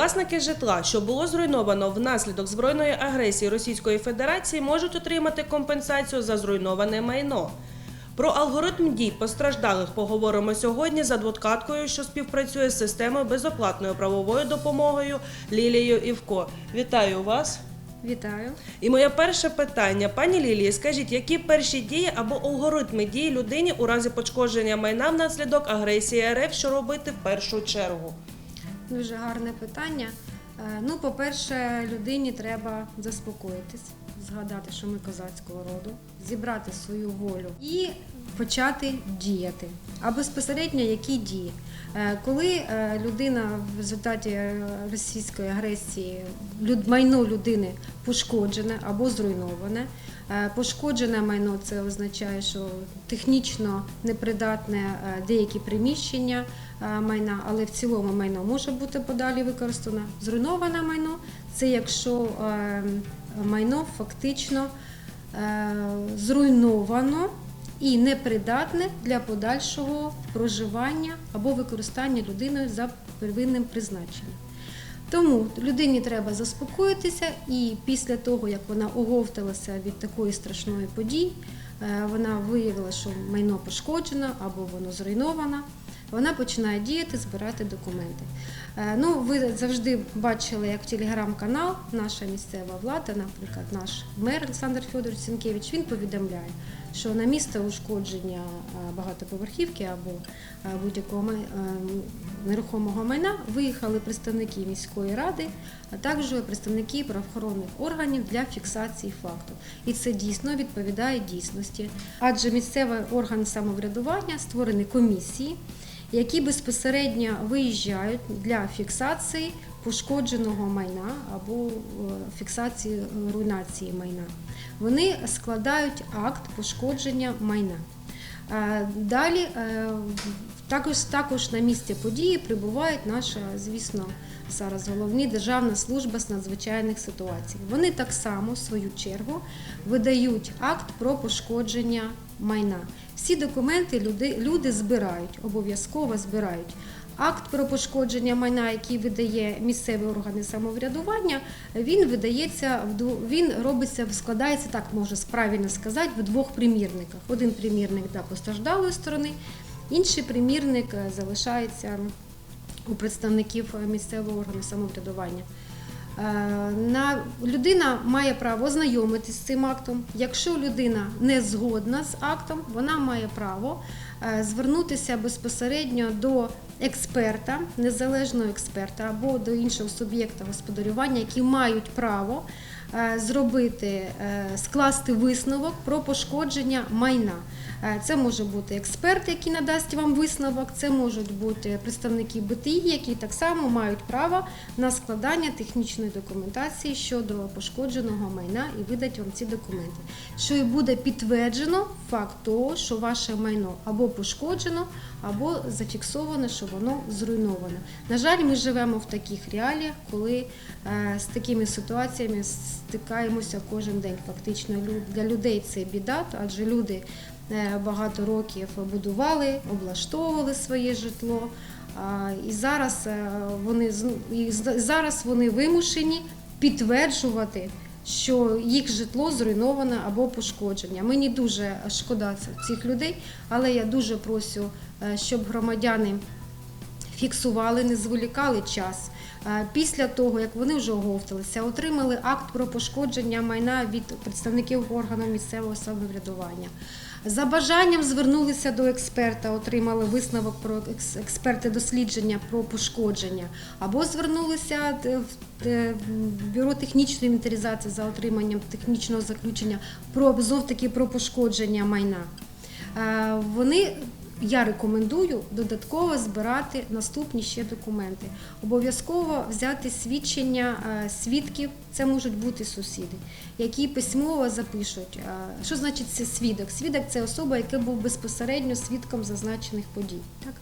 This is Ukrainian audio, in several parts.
Власники житла, що було зруйновано внаслідок збройної агресії Російської Федерації, можуть отримати компенсацію за зруйноване майно. Про алгоритм дій постраждалих поговоримо сьогодні з адвокаткою, що співпрацює з системою безоплатною правовою допомогою Лілією Івко. Вітаю вас! Вітаю. І моє перше питання, пані Лілії, скажіть, які перші дії або алгоритми дії людині у разі пошкодження майна внаслідок агресії РФ, що робити в першу чергу? Дуже гарне питання. Е, Ну, по-перше, людині треба заспокоїтись, згадати, що ми козацького роду, зібрати свою волю і почати діяти. А безпосередньо які дії? Е, Коли е, людина в результаті е, російської агресії майно людини пошкоджене або зруйноване. Пошкоджене майно це означає, що технічно непридатне деякі приміщення майна, але в цілому майно може бути подалі використано. Зруйноване майно це якщо майно фактично зруйновано і непридатне для подальшого проживання або використання людиною за первинним призначенням. Тому людині треба заспокоїтися, і після того, як вона оговталася від такої страшної події, е, вона виявила, що майно пошкоджено або воно зруйновано. Вона починає діяти, збирати документи. Е, Ну, ви завжди бачили, як телеграм-канал наша місцева влада, наприклад, наш мер Олександр Федорович Сінкевич, він повідомляє, що на місце ушкодження е, багатоповерхівки або е, будь-якого е, нерухомого майна виїхали представники міської ради, а також представники правоохоронних органів для фіксації факту. І це дійсно відповідає дійсності. Адже місцевий орган самоврядування створені комісії, які безпосередньо виїжджають для фіксації пошкодженого майна або е, фіксації е, руйнації майна. Вони складають акт пошкодження майна. Е, Далі також, також на місці події прибувають наша, звісно, зараз головні Державна служба з надзвичайних ситуацій. Вони так само, в свою чергу, видають акт про пошкодження майна. Всі документи люди, люди збирають, обов'язково збирають. Акт про пошкодження майна, який видає місцеві органи самоврядування, він видається він робиться, складається так, можна правильно сказати, в двох примірниках. Один примірник для постраждалої сторони, інший примірник е, залишається у представників е, місцевого органу самоврядування. Е, На людина має право ознайомитися з цим актом. Якщо людина не згодна з актом, вона має право е, звернутися безпосередньо до експерта, незалежного експерта або до іншого суб'єкта господарювання, які мають право е, зробити, скласти висновок про пошкодження майна. Е, Це може бути експерт, який надасть вам висновок, це можуть бути представники БТІ, які так само мають право на складання технічної документації щодо пошкодженого майна і видать вам ці документи. Що і буде підтверджено факт того, що ваше майно або пошкоджено, або зафіксовано, що воно зруйновано. На жаль, ми живемо в таких реаліях, коли е, з такими ситуаціями стикаємося кожен день. Фактично для людей це біда, адже люди багато років будували, облаштовували своє житло. І зараз е, вони і зараз вони вимушені підтверджувати, що їх житло зруйноване або пошкодження. Мені дуже шкода цих людей, але я дуже прошу, е, щоб громадяни фіксували, не зволікали час. Е, Після того, як вони вже оговталися, отримали акт про пошкодження майна від представників органу місцевого самоврядування. За бажанням звернулися до експерта, отримали висновок про експерти дослідження про пошкодження, або звернулися в бюро технічної інвентаризації за отриманням технічного заключення про знов таки про пошкодження майна. Е, Вони я рекомендую додатково збирати наступні ще документи. Обов'язково взяти свідчення е, свідків, це можуть бути сусіди, які письмово запишуть. е, Що значить це свідок? Свідок це особа, яка був безпосередньо свідком зазначених подій. Так?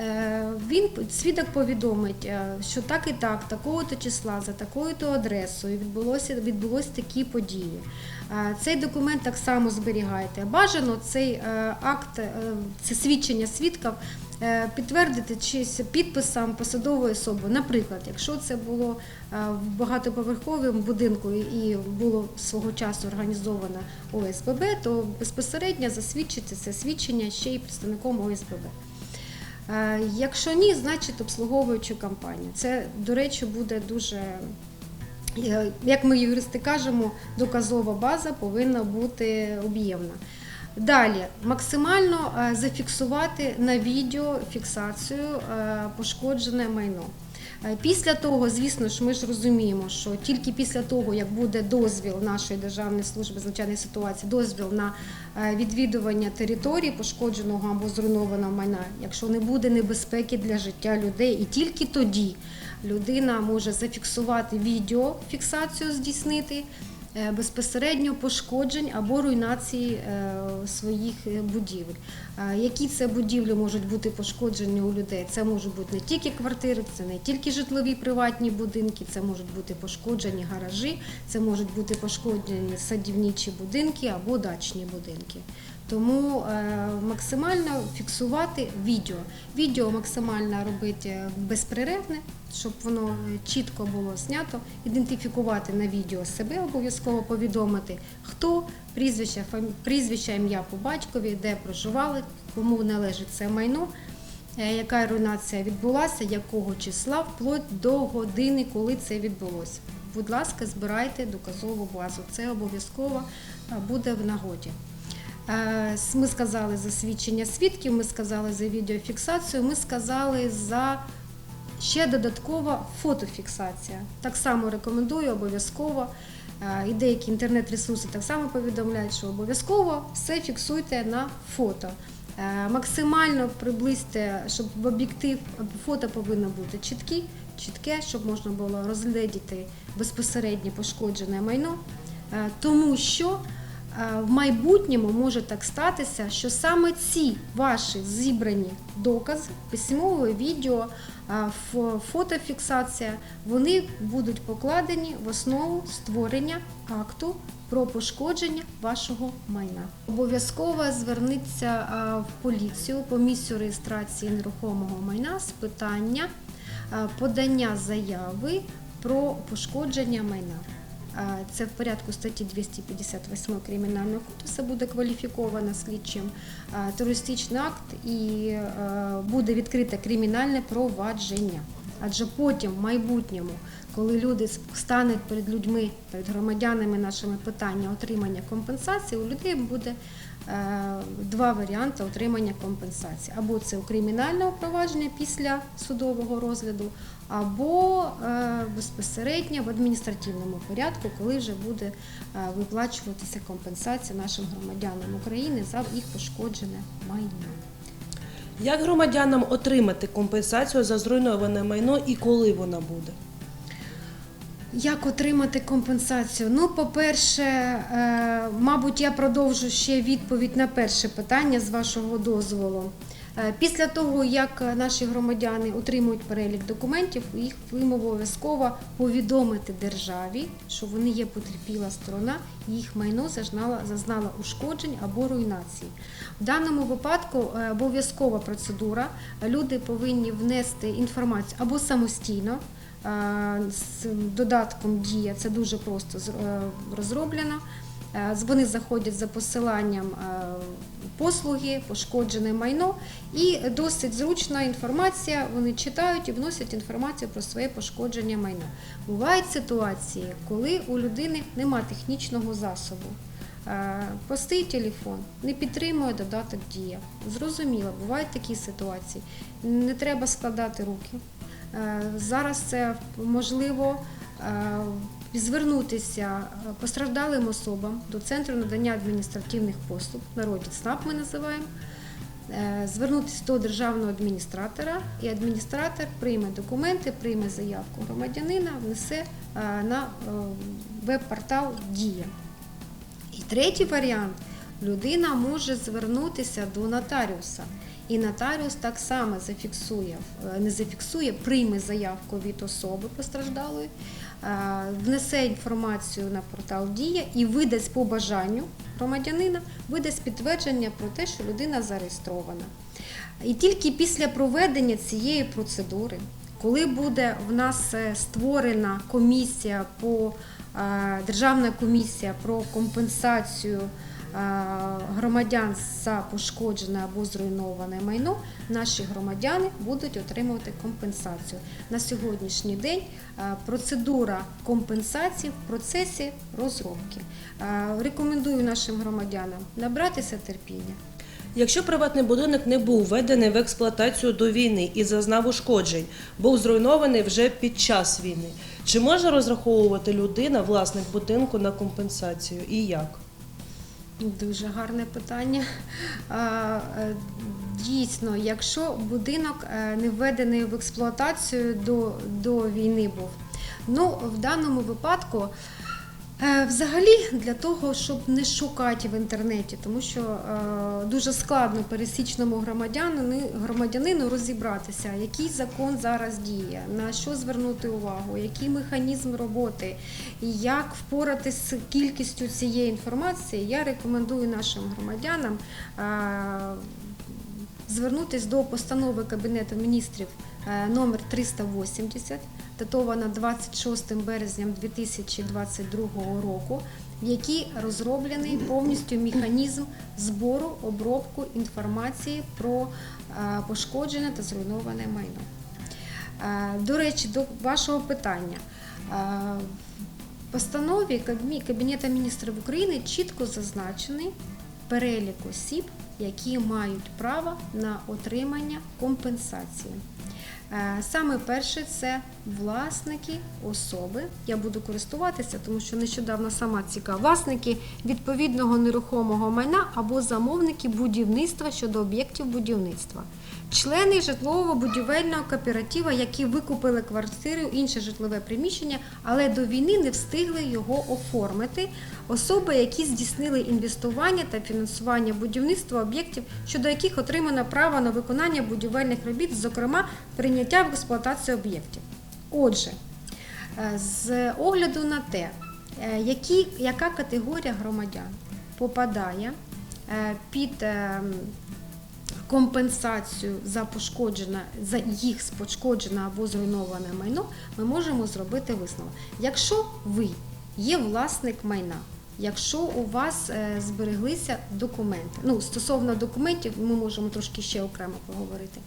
Е, Він свідок повідомить, е, що так і так, такого-то числа, за такою-то адресою відбулося відбулось такі події. Е, Цей документ так само зберігайте. Бажано цей акт, це свідчення свідків підтвердити чись підписом посадової особи. Наприклад, якщо це було в багатоповерховому будинку і було свого часу організовано ОСББ, то безпосередньо засвідчити це свідчення ще й представником ОСББ. Е, Якщо ні, значить обслуговуючу компанію. Це, до речі, буде дуже, е, як ми юристи кажемо, доказова база повинна бути об'ємна. Далі максимально е, зафіксувати на відео фіксацію пошкоджене майно. Е, Після того, звісно ж, ми ж розуміємо, що тільки після того, як буде дозвіл нашої Державної служби з надзвичайної ситуації, дозвіл на е, відвідування території пошкодженого або зруйнованого майна, якщо не буде небезпеки для життя людей, і тільки тоді людина може зафіксувати відеофіксацію здійснити е, безпосередньо пошкоджень або руйнації е, своїх е, будівель. Е, Які це будівлі можуть бути пошкоджені у людей? Це можуть бути не тільки квартири, це не тільки житлові приватні будинки, це можуть бути пошкоджені гаражі, це можуть бути пошкоджені садівничі будинки або дачні будинки. Тому е, максимально фіксувати відео. Відео максимально робити безперервне, щоб воно е, чітко було знято, ідентифікувати на відео себе, обов'язково повідомити, хто, прізвище, прізвище, ім'я по батькові, де проживали, кому належить це майно, е, яка руйнація відбулася, якого числа, вплоть до години, коли це відбулося. Будь ласка, збирайте доказову базу. Це обов'язково е, буде в нагоді. Е, Ми сказали за свідчення свідків, ми сказали за відеофіксацію, ми сказали за ще додаткова фотофіксація. Так само рекомендую обов'язково. е, І деякі інтернет-ресурси так само повідомляють, що обов'язково все фіксуйте на фото. Е, Максимально приблизьте, щоб в об'єктив фото повинно бути чіткі, чітке, щоб можна було розглядіти безпосередньо пошкоджене майно, тому що В майбутньому може так статися, що саме ці ваші зібрані докази, письмове відео, е, фотофіксація, вони будуть покладені в основу створення акту про пошкодження вашого майна. Обов'язково зверніться е, в поліцію по місцю реєстрації нерухомого майна з питання е, подання заяви про пошкодження майна. Це в порядку статті 258 Кримінального кодексу буде кваліфіковано слідчим терористичний акт і буде відкрите кримінальне провадження. Адже потім, в майбутньому, коли люди стануть перед людьми, перед громадянами нашими питання отримання компенсації, у людей буде два варіанти отримання компенсації. Або це у кримінального провадження після судового розгляду, або е, безпосередньо в адміністративному порядку, коли вже буде е, виплачуватися компенсація нашим громадянам України за їх пошкоджене майно. Як громадянам отримати компенсацію за зруйноване майно і коли вона буде? Як отримати компенсацію? Ну, по-перше, е, мабуть, я продовжу ще відповідь на перше питання з вашого дозволу. Е, Після того, як наші громадяни отримують перелік документів, їх обов'язково повідомити державі, що вони є потерпіла сторона, і їх майно зазнало, зазнало ушкоджень або руйнації. В даному випадку е, обов'язкова процедура. Люди повинні внести інформацію або самостійно. Е, З додатком Дія це дуже просто е, розроблено. Е, Вони заходять за посиланням послуги, пошкоджене майно, і досить зручна інформація. Вони читають і вносять інформацію про своє пошкодження майна. Бувають ситуації, коли у людини нема технічного засобу. Простий телефон не підтримує додаток Дія. Зрозуміло, бувають такі ситуації. Не треба складати руки. Е, Зараз це можливо е, звернутися е, постраждалим особам до центру надання адміністративних послуг, народі ЦНАП ми називаємо. Звернутися до державного адміністратора, і адміністратор прийме документи, прийме заявку громадянина, внесе на веб-портал Дія. І третій варіант людина може звернутися до нотаріуса. І нотаріус так само зафіксує, е, не зафіксує, прийме заявку від особи постраждалої, е, внесе інформацію на портал Дія і видасть по бажанню громадянина, видасть підтвердження про те, що людина зареєстрована. І тільки після проведення цієї процедури, коли буде в нас е, створена комісія по державна комісія про компенсацію громадян за пошкоджене або зруйноване майно, наші громадяни будуть отримувати компенсацію. На сьогоднішній день е, процедура компенсації в процесі розробки. Е, Рекомендую нашим громадянам набратися терпіння. Якщо приватний будинок не був введений в експлуатацію до війни і зазнав ушкоджень, був зруйнований вже під час війни, чи може розраховувати людина, власник будинку, на компенсацію і як? Дуже гарне питання. Е, Дійсно, якщо будинок е, не введений в експлуатацію до, до війни був, ну в даному випадку. Е, Взагалі для того, щоб не шукати в інтернеті, тому що е, дуже складно пересічному громадянину, громадянину розібратися, який закон зараз діє, на що звернути увагу, який механізм роботи, як впоратися з кількістю цієї інформації, я рекомендую нашим громадянам е, звернутися до постанови Кабінету міністрів номер 380, датована 26 березням 2022 року, в якій розроблений повністю механізм збору, обробку інформації про е, пошкоджене та зруйноване майно. Е, До речі, до вашого питання. Е, В постанові Кабінету міністрів України чітко зазначений перелік осіб, які мають право на отримання компенсації. Е, Саме перше це власники особи. Я буду користуватися, тому що нещодавно сама цікава. Власники відповідного нерухомого майна або замовники будівництва щодо об'єктів будівництва. Члени житлового будівельного кооператива, які викупили квартиру, інше житлове приміщення, але до війни не встигли його оформити. Особи, які здійснили інвестування та фінансування будівництва об'єктів, щодо яких отримано право на виконання будівельних робіт, зокрема прийняття в експлуатацію об'єктів. Отже, е, з огляду на те, е, які, яка категорія громадян попадає е, під компенсацію за пошкоджене, за їх пошкоджене або зруйноване майно, ми можемо зробити висновок. Якщо ви є власник майна, якщо у вас збереглися документи, ну стосовно документів, ми можемо трошки ще окремо поговорити.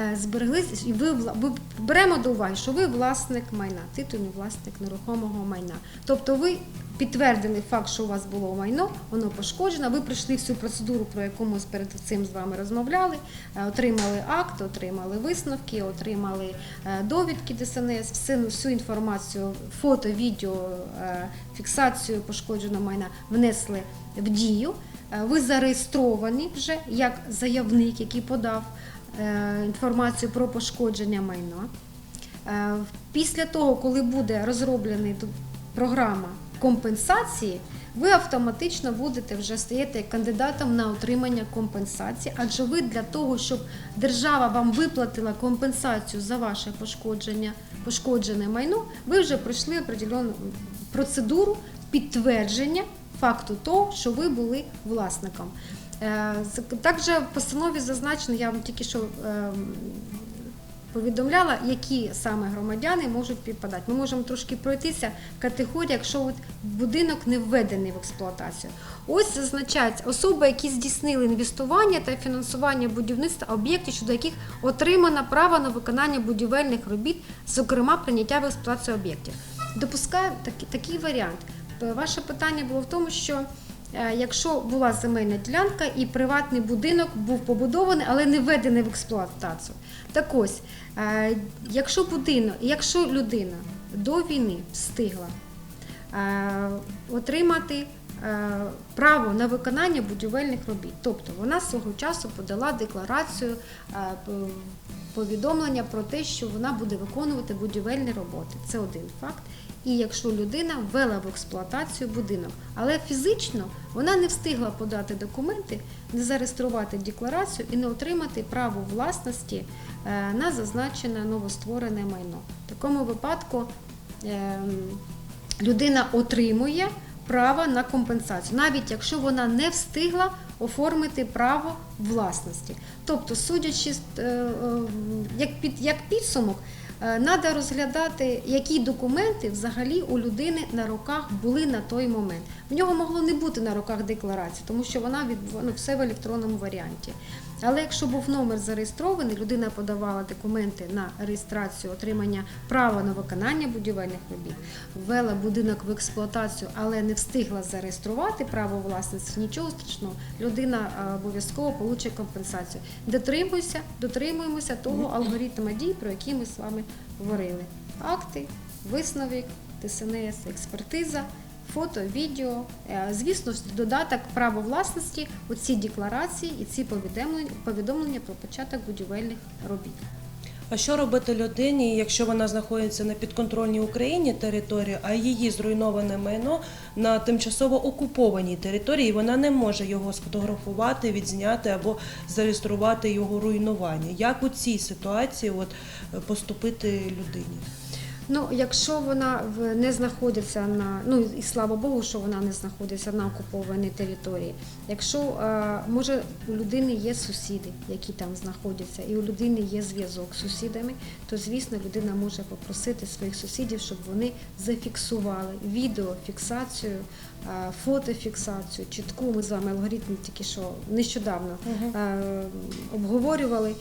Е, Збереглися, і ви, беремо до уваги, що ви власник майна, титульний власник нерухомого майна. Тобто ви підтвердили факт, що у вас було майно, воно пошкоджено. Ви пройшли всю процедуру, про яку ми перед цим з вами розмовляли, е, отримали акт, отримали висновки, отримали е, довідки ДСНС, всю, всю інформацію, фото, відео, фіксацію пошкодженого майна внесли в дію. Е, Ви зареєстровані вже як заявник, який подав е, інформацію про пошкодження майна. Е, Після того, коли буде розроблена програма компенсації, ви автоматично будете вже стаєте кандидатом на отримання компенсації, адже ви для того, щоб держава вам виплатила компенсацію за ваше пошкодження, пошкоджене майно, ви вже пройшли определену процедуру підтвердження факту того, що ви були власником. Е, Також в постанові зазначено, я вам тільки що ем, повідомляла, які саме громадяни можуть підпадати. Ми можемо трошки пройтися в категорії, якщо от будинок не введений в експлуатацію. Ось зазначається особи, які здійснили інвестування та фінансування будівництва об'єктів, щодо яких отримано право на виконання будівельних робіт, зокрема прийняття в експлуатацію об'єктів. Допускаю такий, такий варіант. П- Ваше питання було в тому, що е, якщо була земельна ділянка і приватний будинок був побудований, але не введений в експлуатацію. Так ось, е, якщо будинок, якщо людина до війни встигла е, отримати е, право на виконання будівельних робіт, тобто вона свого часу подала декларацію е, повідомлення про те, що вона буде виконувати будівельні роботи. Це один факт. І якщо людина ввела в експлуатацію будинок, але фізично вона не встигла подати документи, не зареєструвати декларацію і не отримати право власності е, на зазначене новостворене майно. В такому випадку ем, людина отримує право на компенсацію, навіть якщо вона не встигла оформити право власності. Тобто, судячи е, е, як, під, як підсумок, треба розглядати, які документи взагалі у людини на руках були на той момент. В нього могло не бути на руках декларації, тому що вона від, ну, все в електронному варіанті. Але якщо був номер зареєстрований, людина подавала документи на реєстрацію отримання права на виконання будівельних робіт, ввела будинок в експлуатацію, але не встигла зареєструвати право власності, нічого страшного. Людина обов'язково получить компенсацію. Дотримуйся, дотримуємося того алгоритму дій, про який ми з вами говорили. Акти, висновок, ТСНС, експертиза. Фото, відео, Е, звісно, додаток право власності, оці декларації і ці повідомлення про початок будівельних робіт. А що робити людині, якщо вона знаходиться на підконтрольній Україні території, а її зруйноване майно на тимчасово окупованій території, і вона не може його сфотографувати, відзняти або зареєструвати його руйнування? Як у цій ситуації от, е, поступити людині? Ну, якщо вона не знаходиться на ну і слава Богу, що вона не знаходиться на окупованій території. Якщо е, може у людини є сусіди, які там знаходяться, і у людини є зв'язок з сусідами, то звісно людина може попросити своїх сусідів, щоб вони зафіксували відеофіксацію, е, фотофіксацію, чітку. Ми з вами алгоритм тільки що нещодавно е, обговорювали,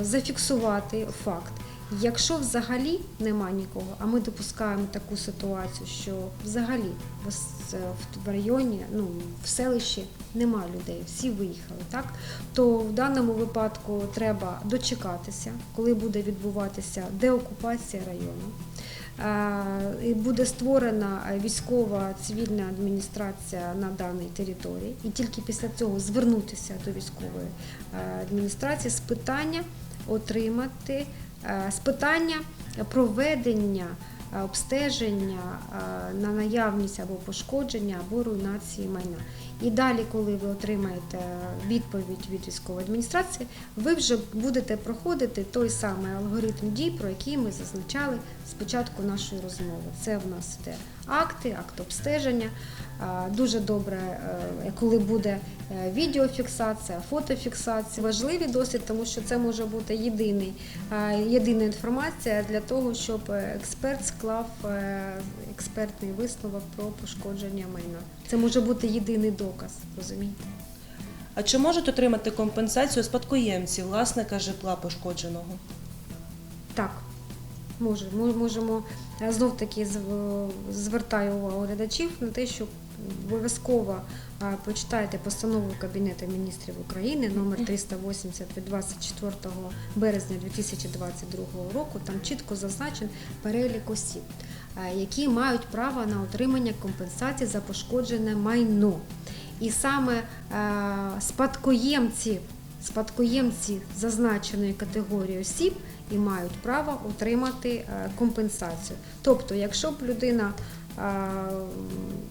зафіксувати факт. Якщо взагалі нема нікого, а ми допускаємо таку ситуацію, що взагалі в районі, ну в селищі нема людей, всі виїхали, так то в даному випадку треба дочекатися, коли буде відбуватися деокупація району. І буде створена військова цивільна адміністрація на даній території, і тільки після цього звернутися до військової адміністрації з питання отримати з питання проведення е, обстеження е, на наявність або пошкодження або руйнації майна. І далі, коли ви отримаєте відповідь від військової адміністрації, ви вже будете проходити той самий алгоритм дій, про який ми зазначали спочатку нашої розмови. Це в нас йде акти, акт обстеження. Дуже добре, е, коли буде е, відеофіксація, фотофіксація. Важливі досить, тому що це може бути єдиний, єдина інформація для того, щоб експерт склав е, експертний висновок про пошкодження майна. Це може бути єдиний доказ, розумієте? А чи можуть отримати компенсацію спадкоємці власника житла пошкодженого? Так, може, ми можемо знов таки звертаю увагу глядачів на те, що обов'язково почитайте постанову Кабінету міністрів України номер 380 від 24 березня 2022 року. Там чітко зазначен перелік осіб, які мають право на отримання компенсації за пошкоджене майно. І саме спадкоємці, спадкоємці зазначеної категорії осіб і мають право отримати е, компенсацію. Тобто, якщо б людина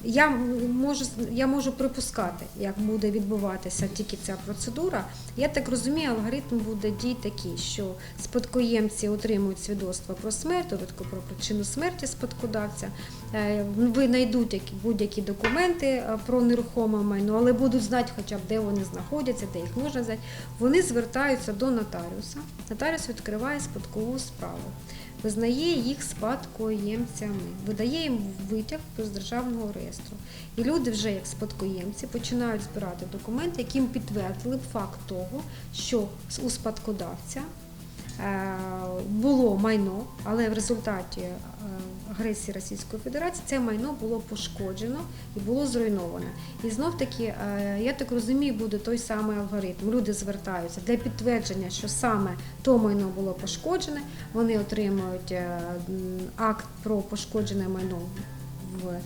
я можу, я можу припускати, як буде відбуватися тільки ця процедура. Я так розумію, алгоритм буде дій такий, що спадкоємці отримують свідоцтво про смерть, довідку про причину смерті спадкодавця. Е, Ви знайдуть будь-які документи е, про нерухоме майно, але будуть знати, хоча б де вони знаходяться, де їх можна взяти. Вони звертаються до нотаріуса. Нотаріус відкриває спадкову справу визнає їх спадкоємцями, видає їм витяг з державного реєстру. І люди вже як спадкоємці починають збирати документи, яким підтвердили факт того, що у спадкодавця було майно, але в результаті е, агресії Російської Федерації це майно було пошкоджено і було зруйновано. І знов таки, е, я так розумію, буде той самий алгоритм. Люди звертаються для підтвердження, що саме то майно було пошкоджене. Вони отримують е, акт про пошкоджене майно в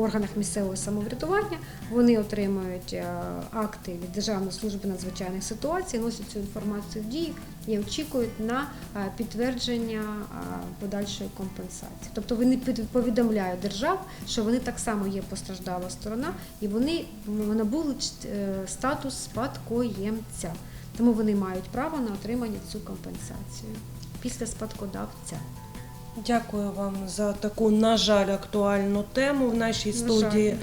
органах місцевого самоврядування. Вони отримують е, акти від Державної служби надзвичайних ситуацій, носять цю інформацію в дії і очікують на е, підтвердження е, подальшої компенсації. Тобто вони повідомляють держав, що вони так само є постраждала сторона, і вони набули статус спадкоємця. Тому вони мають право на отримання цю компенсацію після спадкодавця. Дякую вам за таку, на жаль, актуальну тему в нашій студії. Жаль,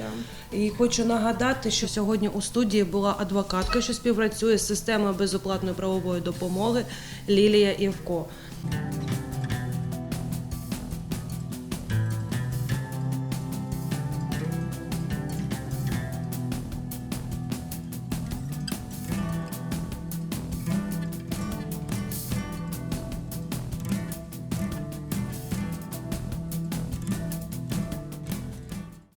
да. І хочу нагадати, що сьогодні у студії була адвокатка, що співпрацює з системою безоплатної правової допомоги Лілія Івко.